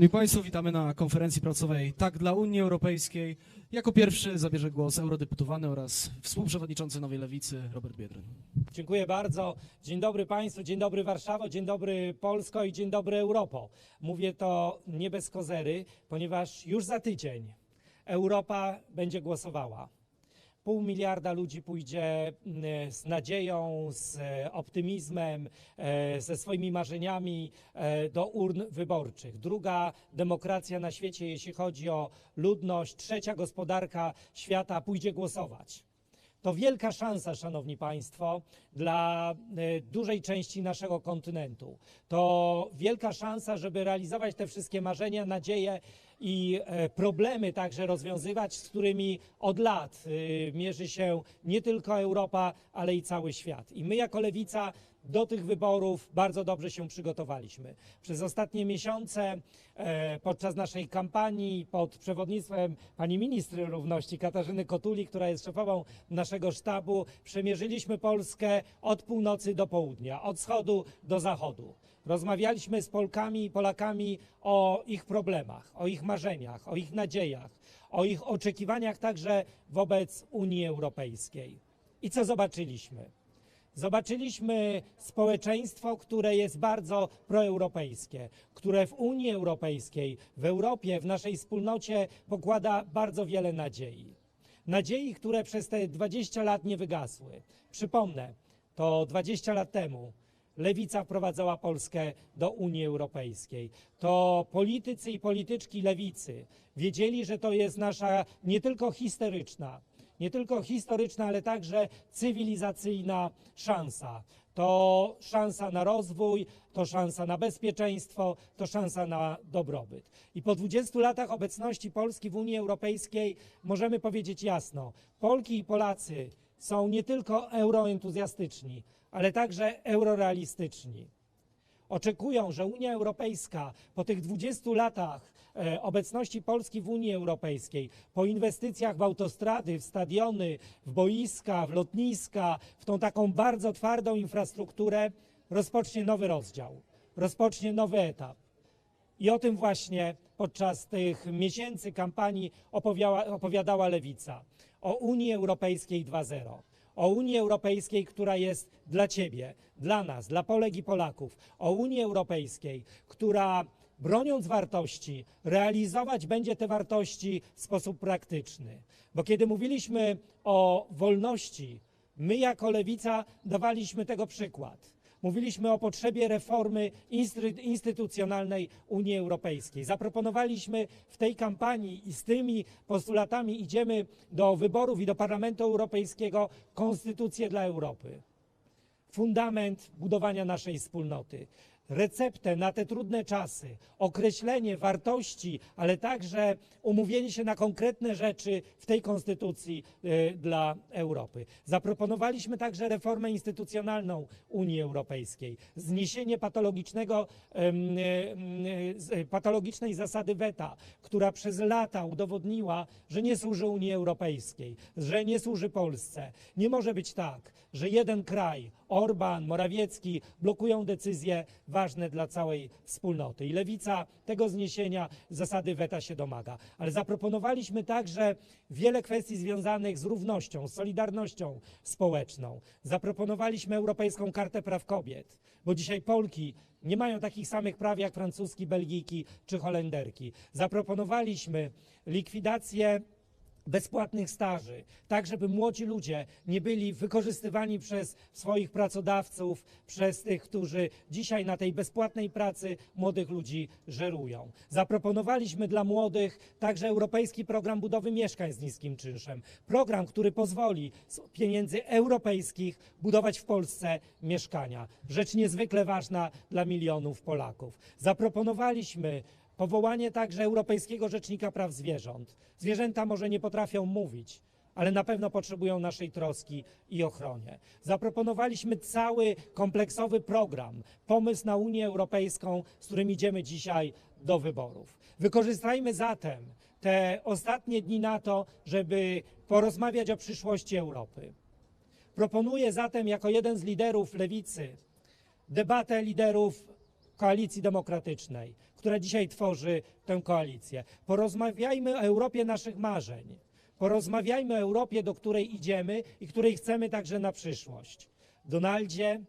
Szanowni Państwo, witamy na konferencji prasowej Tak dla Unii Europejskiej. Jako pierwszy zabierze głos eurodeputowany oraz współprzewodniczący Nowej Lewicy Robert Biedroń. Dziękuję bardzo. Dzień dobry Państwu, dzień dobry Warszawo, dzień dobry Polsko i dzień dobry Europo. Mówię to nie bez kozery, ponieważ już za tydzień Europa będzie głosowała. Pół miliarda ludzi pójdzie mm, z nadzieją, z e, optymizmem, e, ze swoimi marzeniami e, do urn wyborczych. Druga demokracja na świecie, jeśli chodzi o ludność, trzecia gospodarka świata pójdzie głosować. To wielka szansa, Szanowni Państwo, dla e, dużej części naszego kontynentu. To wielka szansa, żeby realizować te wszystkie marzenia, nadzieje i e, problemy także rozwiązywać, z którymi od lat e, mierzy się nie tylko Europa, ale i cały świat. I my jako Lewica do tych wyborów bardzo dobrze się przygotowaliśmy. Przez ostatnie miesiące e, podczas naszej kampanii pod przewodnictwem pani ministry równości Katarzyny Kotuli, która jest szefową naszego sztabu, przemierzyliśmy Polskę od północy do południa, od wschodu do zachodu. Rozmawialiśmy z Polkami i Polakami o ich problemach, o ich marzeniach, o ich nadziejach, o ich oczekiwaniach także wobec Unii Europejskiej. I co zobaczyliśmy? Zobaczyliśmy społeczeństwo, które jest bardzo proeuropejskie, które w Unii Europejskiej, w Europie, w naszej wspólnocie pokłada bardzo wiele nadziei. Nadziei, które przez te 20 lat nie wygasły. Przypomnę, to 20 lat temu Lewica wprowadzała Polskę do Unii Europejskiej. To politycy i polityczki lewicy wiedzieli, że to jest nasza nie tylko historyczna, nie tylko historyczna, ale także cywilizacyjna szansa. To szansa na rozwój, to szansa na bezpieczeństwo, to szansa na dobrobyt. I po 20 latach obecności Polski w Unii Europejskiej możemy powiedzieć jasno: Polki i Polacy są nie tylko euroentuzjastyczni, ale także eurorealistyczni oczekują, że Unia Europejska po tych 20 latach e, obecności Polski w Unii Europejskiej, po inwestycjach w autostrady, w stadiony, w boiska, w lotniska, w tą taką bardzo twardą infrastrukturę, rozpocznie nowy rozdział, rozpocznie nowy etap. I o tym właśnie podczas tych miesięcy kampanii opowiała, opowiadała Lewica. O Unii Europejskiej 2.0. O Unii Europejskiej, która jest dla Ciebie, dla nas, dla Polek i Polaków. O Unii Europejskiej, która broniąc wartości, realizować będzie te wartości w sposób praktyczny. Bo kiedy mówiliśmy o wolności, my jako Lewica dawaliśmy tego przykład. Mówiliśmy o potrzebie reformy instytucjonalnej Unii Europejskiej. Zaproponowaliśmy w tej kampanii i z tymi postulatami idziemy do wyborów i do Parlamentu Europejskiego konstytucję dla Europy. Fundament budowania naszej wspólnoty. Receptę na te trudne czasy, określenie wartości, ale także umówienie się na konkretne rzeczy w tej konstytucji y, dla Europy. Zaproponowaliśmy także reformę instytucjonalną Unii Europejskiej, zniesienie patologicznego, em, z- patologicznej zasady weta, która przez lata udowodniła, że nie służy Unii Europejskiej, że nie służy Polsce. Nie może być tak, że jeden kraj, Orban, Morawiecki blokują decyzje ważne dla całej wspólnoty. I lewica tego zniesienia zasady weta się domaga. Ale zaproponowaliśmy także wiele kwestii związanych z równością, z solidarnością społeczną. Zaproponowaliśmy Europejską Kartę Praw Kobiet, bo dzisiaj Polki nie mają takich samych praw jak Francuski, Belgijki czy Holenderki. Zaproponowaliśmy likwidację bezpłatnych staży, tak żeby młodzi ludzie nie byli wykorzystywani przez swoich pracodawców, przez tych, którzy dzisiaj na tej bezpłatnej pracy młodych ludzi żerują. Zaproponowaliśmy dla młodych także Europejski Program Budowy Mieszkań z niskim czynszem. Program, który pozwoli z pieniędzy europejskich budować w Polsce mieszkania. Rzecz niezwykle ważna dla milionów Polaków. Zaproponowaliśmy Powołanie także Europejskiego Rzecznika Praw Zwierząt. Zwierzęta może nie potrafią mówić, ale na pewno potrzebują naszej troski i ochronie. Zaproponowaliśmy cały kompleksowy program, pomysł na Unię Europejską, z którym idziemy dzisiaj do wyborów. Wykorzystajmy zatem te ostatnie dni na to, żeby porozmawiać o przyszłości Europy. Proponuję zatem jako jeden z liderów lewicy debatę liderów Koalicji Demokratycznej, która dzisiaj tworzy tę koalicję. Porozmawiajmy o Europie naszych marzeń. Porozmawiajmy o Europie, do której idziemy i której chcemy także na przyszłość. Donaldzie,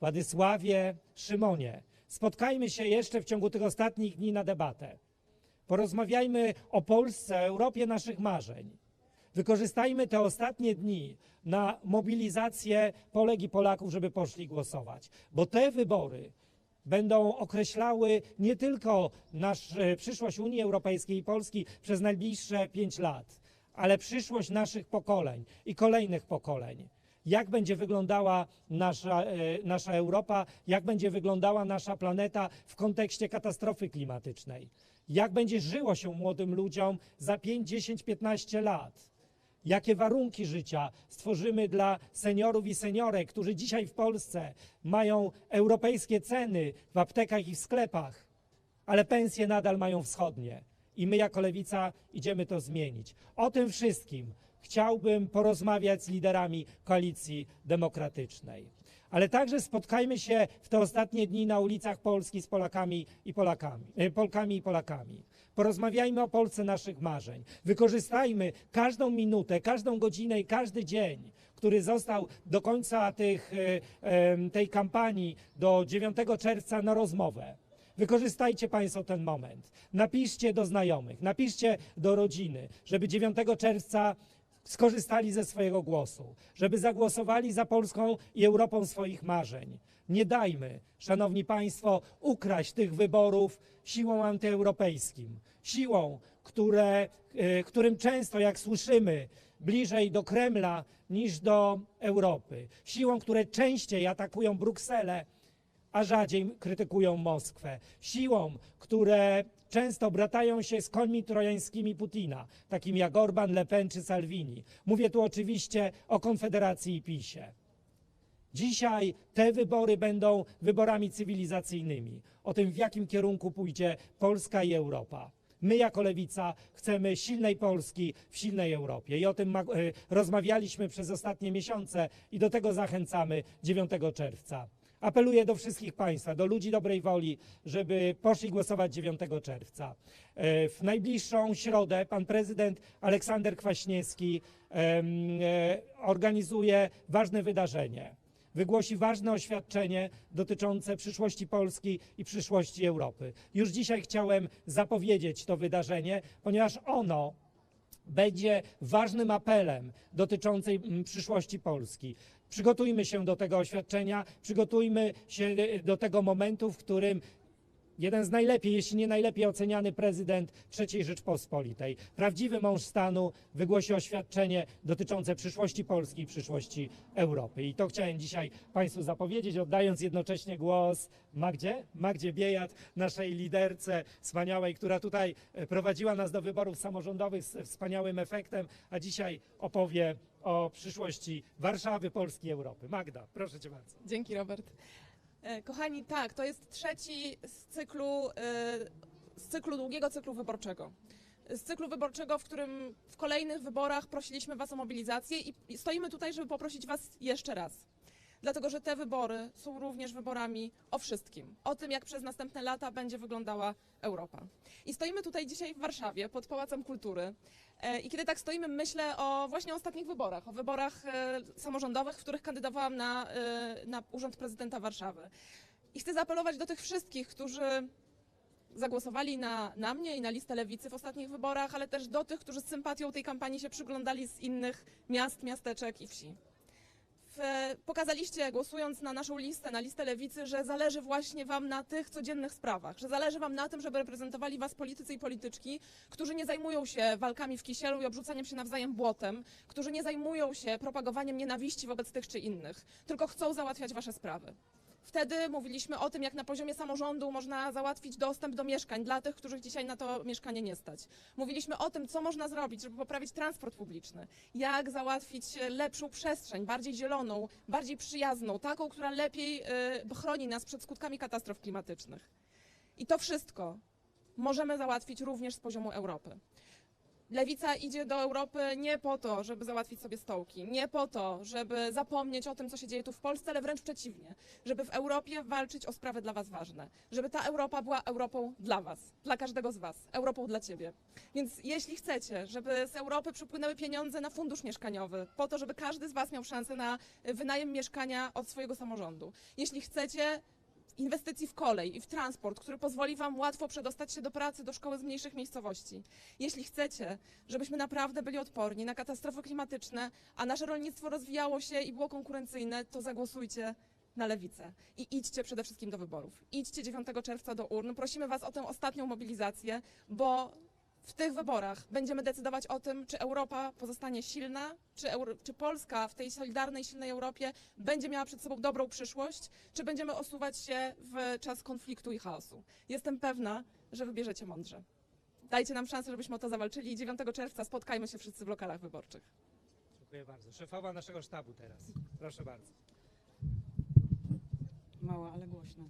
Władysławie, Szymonie, spotkajmy się jeszcze w ciągu tych ostatnich dni na debatę. Porozmawiajmy o Polsce, o Europie naszych marzeń. Wykorzystajmy te ostatnie dni na mobilizację Polek i Polaków, żeby poszli głosować, bo te wybory będą określały nie tylko nasz, e, przyszłość Unii Europejskiej i Polski przez najbliższe pięć lat, ale przyszłość naszych pokoleń i kolejnych pokoleń. Jak będzie wyglądała nasza, e, nasza Europa, jak będzie wyglądała nasza planeta w kontekście katastrofy klimatycznej, jak będzie żyło się młodym ludziom za 5, 10, 15 lat jakie warunki życia stworzymy dla seniorów i seniorek, którzy dzisiaj w Polsce mają europejskie ceny w aptekach i w sklepach, ale pensje nadal mają wschodnie. I my jako lewica idziemy to zmienić. O tym wszystkim chciałbym porozmawiać z liderami koalicji demokratycznej. Ale także spotkajmy się w te ostatnie dni na ulicach Polski z Polakami i Polakami, e, Polkami i Polakami. Porozmawiajmy o Polsce naszych marzeń. Wykorzystajmy każdą minutę, każdą godzinę i każdy dzień, który został do końca tych, e, tej kampanii do 9 czerwca na rozmowę. Wykorzystajcie Państwo ten moment. Napiszcie do znajomych, napiszcie do rodziny, żeby 9 czerwca skorzystali ze swojego głosu, żeby zagłosowali za Polską i Europą swoich marzeń. Nie dajmy, Szanowni Państwo, ukraść tych wyborów siłą antyeuropejskim, siłą, które, e, którym często, jak słyszymy, bliżej do Kremla niż do Europy, siłą, które częściej atakują Brukselę, a rzadziej krytykują Moskwę. Siłą, które często bratają się z końmi trojańskimi Putina, takimi jak Orban, Le Pen czy Salvini. Mówię tu oczywiście o Konfederacji i PiSie. Dzisiaj te wybory będą wyborami cywilizacyjnymi, o tym, w jakim kierunku pójdzie Polska i Europa. My jako lewica chcemy silnej Polski w silnej Europie i o tym e, rozmawialiśmy przez ostatnie miesiące i do tego zachęcamy 9 czerwca. Apeluję do wszystkich Państwa, do ludzi dobrej woli, żeby poszli głosować 9 czerwca. E, W najbliższą środę pan prezydent Aleksander Kwaśniewski e, organizuje ważne wydarzenie. Wygłosi ważne oświadczenie dotyczące przyszłości Polski i przyszłości Europy. Już dzisiaj chciałem zapowiedzieć to wydarzenie, ponieważ ono będzie ważnym apelem dotyczącym mm, przyszłości Polski. Przygotujmy się do tego oświadczenia, przygotujmy się e, do tego momentu, w którym jeden z najlepiej, jeśli nie najlepiej oceniany prezydent III Rzeczpospolitej, prawdziwy mąż stanu, wygłosi oświadczenie dotyczące przyszłości Polski i przyszłości Europy. I to chciałem dzisiaj Państwu zapowiedzieć, oddając jednocześnie głos Magdzie, Magdzie Biejat, naszej liderce wspaniałej, która tutaj e, prowadziła nas do wyborów samorządowych z wspaniałym efektem, a dzisiaj opowie o przyszłości Warszawy, Polski i Europy. Magda, proszę Cię bardzo. Dzięki, Robert. E, Kochani, tak, to jest trzeci z cyklu, e, z cyklu długiego cyklu wyborczego. Z cyklu wyborczego, w którym w kolejnych wyborach prosiliśmy Was o mobilizację i- i stoimy tutaj, żeby poprosić Was jeszcze raz. Dlatego, że te wybory są również wyborami o wszystkim. O tym, jak przez następne lata będzie wyglądała Europa. I stoimy tutaj dzisiaj w Warszawie, pod Pałacem Kultury. E, I kiedy tak stoimy, myślę o właśnie ostatnich wyborach, o wyborach e, samorządowych, w których kandydowałam na, e, na urząd prezydenta Warszawy. I chcę zaapelować do tych wszystkich, którzy zagłosowali na, na mnie i na listę lewicy w ostatnich wyborach, ale też do tych, którzy z sympatią tej kampanii się przyglądali z innych miast, miasteczek i wsi. Pokazaliście, głosując na naszą listę, na listę lewicy, że zależy właśnie Wam na tych codziennych sprawach, że zależy Wam na tym, żeby reprezentowali Was politycy i polityczki, którzy nie zajmują się walkami w kisielu i obrzucaniem się nawzajem błotem, którzy nie zajmują się propagowaniem nienawiści wobec tych czy innych, tylko chcą załatwiać Wasze sprawy. Wtedy mówiliśmy o tym, jak na poziomie samorządu można załatwić dostęp do mieszkań dla tych, których dzisiaj na to mieszkanie nie stać. Mówiliśmy o tym, co można zrobić, żeby poprawić transport publiczny, jak załatwić lepszą przestrzeń, bardziej zieloną, bardziej przyjazną, taką, która lepiej y, chroni nas przed skutkami katastrof klimatycznych. I to wszystko możemy załatwić również z poziomu Europy. Lewica idzie do Europy nie po to, żeby załatwić sobie stołki, nie po to, żeby zapomnieć o tym, co się dzieje tu w Polsce, ale wręcz przeciwnie, żeby w Europie walczyć o sprawy dla Was ważne, żeby ta Europa była Europą dla Was, dla każdego z Was, Europą dla Ciebie. Więc jeśli chcecie, żeby z Europy przypłynęły pieniądze na fundusz mieszkaniowy, po to, żeby każdy z Was miał szansę na wynajem mieszkania od swojego samorządu, jeśli chcecie inwestycji w kolej i w transport, który pozwoli Wam łatwo przedostać się do pracy, do szkoły z mniejszych miejscowości. Jeśli chcecie, żebyśmy naprawdę byli odporni na katastrofy klimatyczne, a nasze rolnictwo rozwijało się i było konkurencyjne, to zagłosujcie na lewicę i idźcie przede wszystkim do wyborów. Idźcie 9 czerwca do urn. Prosimy Was o tę ostatnią mobilizację, bo w tych wyborach będziemy decydować o tym, czy Europa pozostanie silna, czy, Euro- czy Polska w tej solidarnej, silnej Europie będzie miała przed sobą dobrą przyszłość, czy będziemy osuwać się w czas konfliktu i chaosu. Jestem pewna, że wybierzecie mądrze. Dajcie nam szansę, żebyśmy o to zawalczyli i 9 czerwca spotkajmy się wszyscy w lokalach wyborczych. Dziękuję bardzo. Szefowa naszego sztabu teraz. Proszę bardzo. Mała, ale głośno.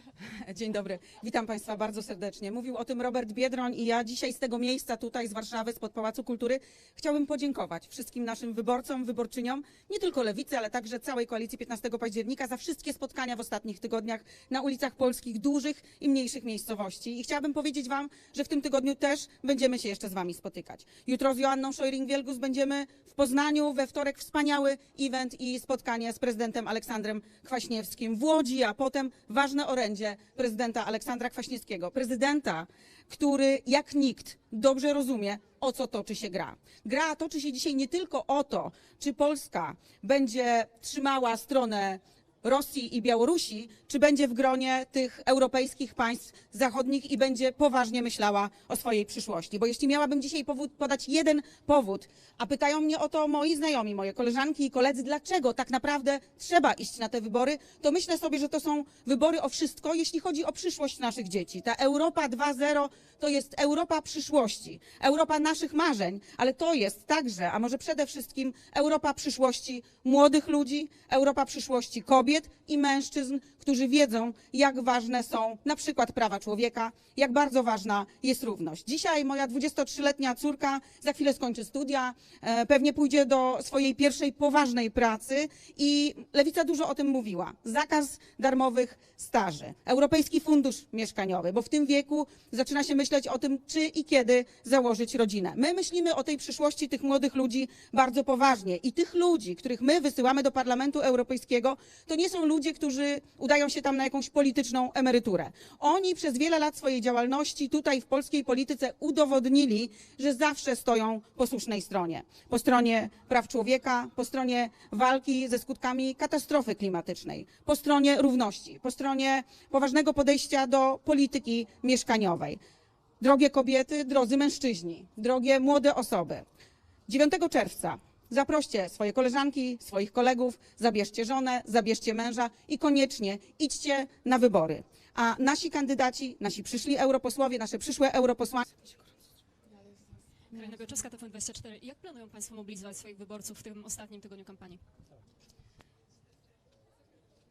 Dzień dobry. Witam Państwa bardzo serdecznie. Mówił o tym Robert Biedroń i ja dzisiaj z tego miejsca tutaj z Warszawy, spod Pałacu Kultury chciałbym podziękować wszystkim naszym wyborcom, wyborczyniom, nie tylko Lewicy, ale także całej koalicji 15 października za wszystkie spotkania w ostatnich tygodniach na ulicach polskich dużych i mniejszych miejscowości. I chciałabym powiedzieć Wam, że w tym tygodniu też będziemy się jeszcze z Wami spotykać. Jutro z Joanną Szojring-Wielgus będziemy w Poznaniu, we wtorek wspaniały event i spotkanie z prezydentem Aleksandrem Kwaśniewskim w Łodzi, a potem ważne orędzie prezydenta Aleksandra Kwaśniewskiego. Prezydenta, który jak nikt dobrze rozumie, o co toczy się gra. Gra toczy się dzisiaj nie tylko o to, czy Polska będzie trzymała stronę Rosji i Białorusi, czy będzie w gronie tych europejskich państw zachodnich i będzie poważnie myślała o swojej przyszłości. Bo jeśli miałabym dzisiaj powód, podać jeden powód, a pytają mnie o to moi znajomi, moje koleżanki i koledzy, dlaczego tak naprawdę trzeba iść na te wybory, to myślę sobie, że to są wybory o wszystko, jeśli chodzi o przyszłość naszych dzieci. Ta Europa 2.0 to jest Europa przyszłości, Europa naszych marzeń, ale to jest także, a może przede wszystkim Europa przyszłości młodych ludzi, Europa przyszłości kobiet i mężczyzn, którzy wiedzą, jak ważne są na przykład prawa człowieka, jak bardzo ważna jest równość. Dzisiaj moja 23-letnia córka za chwilę skończy studia, e, pewnie pójdzie do swojej pierwszej poważnej pracy i Lewica dużo o tym mówiła. Zakaz darmowych staży, Europejski Fundusz Mieszkaniowy, bo w tym wieku zaczyna się myśleć o tym, czy i kiedy założyć rodzinę. My myślimy o tej przyszłości tych młodych ludzi bardzo poważnie i tych ludzi, których my wysyłamy do Parlamentu Europejskiego, to nie są ludzie, którzy udają się tam na jakąś polityczną emeryturę. Oni przez wiele lat swojej działalności tutaj w polskiej polityce udowodnili, że zawsze stoją po słusznej stronie. Po stronie praw człowieka, po stronie walki ze skutkami katastrofy klimatycznej, po stronie równości, po stronie poważnego podejścia do polityki mieszkaniowej. Drogie kobiety, drodzy mężczyźni, drogie młode osoby, 9 czerwca zaproście swoje koleżanki, swoich kolegów, zabierzcie żonę, zabierzcie męża i koniecznie idźcie na wybory. A nasi kandydaci, nasi przyszli europosłowie, nasze przyszłe europosłanki, Karolina Goczewska, TVN24. Jak planują Państwo mobilizować swoich wyborców w tym ostatnim tygodniu kampanii?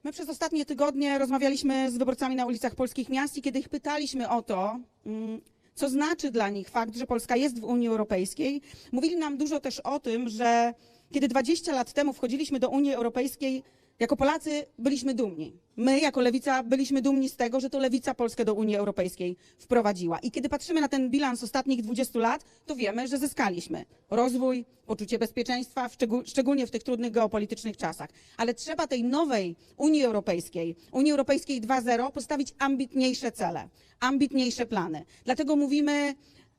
My przez ostatnie tygodnie rozmawialiśmy z wyborcami na ulicach polskich miast i kiedy ich pytaliśmy o to, mm, co znaczy dla nich fakt, że Polska jest w Unii Europejskiej, mówili nam dużo też o tym, że kiedy 20 lat temu wchodziliśmy do Unii Europejskiej, jako Polacy byliśmy dumni. My, jako Lewica, byliśmy dumni z tego, że to Lewica Polskę do Unii Europejskiej wprowadziła. I kiedy patrzymy na ten bilans ostatnich 20 lat, to wiemy, że zyskaliśmy rozwój, poczucie bezpieczeństwa, szczególnie w tych trudnych geopolitycznych czasach. Ale trzeba tej nowej Unii Europejskiej, Unii Europejskiej 2.0, postawić ambitniejsze cele, ambitniejsze plany. Dlatego mówimy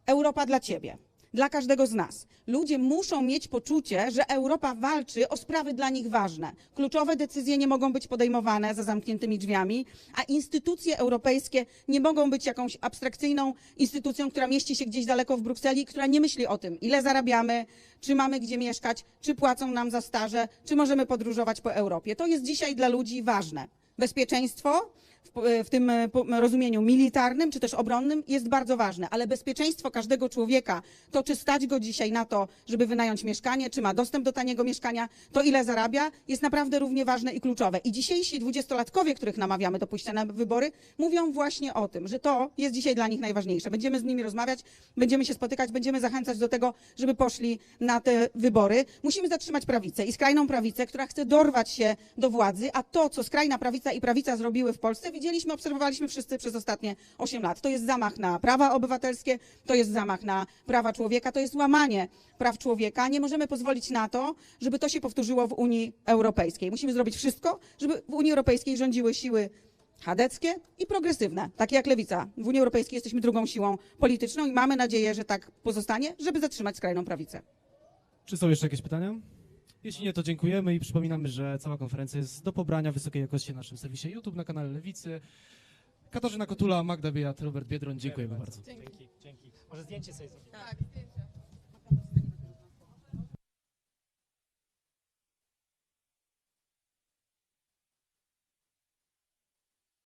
Europa dla Ciebie dla każdego z nas. Ludzie muszą mieć poczucie, że Europa walczy o sprawy dla nich ważne. Kluczowe decyzje nie mogą być podejmowane za zamkniętymi drzwiami, a instytucje europejskie nie mogą być jakąś abstrakcyjną instytucją, która mieści się gdzieś daleko w Brukseli, która nie myśli o tym, ile zarabiamy, czy mamy gdzie mieszkać, czy płacą nam za staże, czy możemy podróżować po Europie. To jest dzisiaj dla ludzi ważne. Bezpieczeństwo, w, w tym e, rozumieniu militarnym czy też obronnym jest bardzo ważne, ale bezpieczeństwo każdego człowieka, to czy stać go dzisiaj na to, żeby wynająć mieszkanie, czy ma dostęp do taniego mieszkania, to ile zarabia, jest naprawdę równie ważne i kluczowe. I dzisiejsi dwudziestolatkowie, których namawiamy do pójścia na wybory, mówią właśnie o tym, że to jest dzisiaj dla nich najważniejsze. Będziemy z nimi rozmawiać, będziemy się spotykać, będziemy zachęcać do tego, żeby poszli na te wybory. Musimy zatrzymać prawicę i skrajną prawicę, która chce dorwać się do władzy, a to, co skrajna prawica i prawica zrobiły w Polsce, widzieliśmy, obserwowaliśmy wszyscy przez ostatnie 8 lat. To jest zamach na prawa obywatelskie, to jest zamach na prawa człowieka, to jest łamanie praw człowieka. Nie możemy pozwolić na to, żeby to się powtórzyło w Unii Europejskiej. Musimy zrobić wszystko, żeby w Unii Europejskiej rządziły siły chadeckie i progresywne, takie jak lewica. W Unii Europejskiej jesteśmy drugą siłą polityczną i mamy nadzieję, że tak pozostanie, żeby zatrzymać skrajną prawicę. Czy są jeszcze jakieś pytania? Jeśli nie, to dziękujemy i przypominamy, że cała konferencja jest do pobrania wysokiej jakości na naszym serwisie YouTube, na kanale Lewicy. Katarzyna Kotula, Magda Biat, Robert Biedroń, dziękujemy bardzo. Dzięki, dzięki. Może zdjęcie sobie zrobimy. Tak.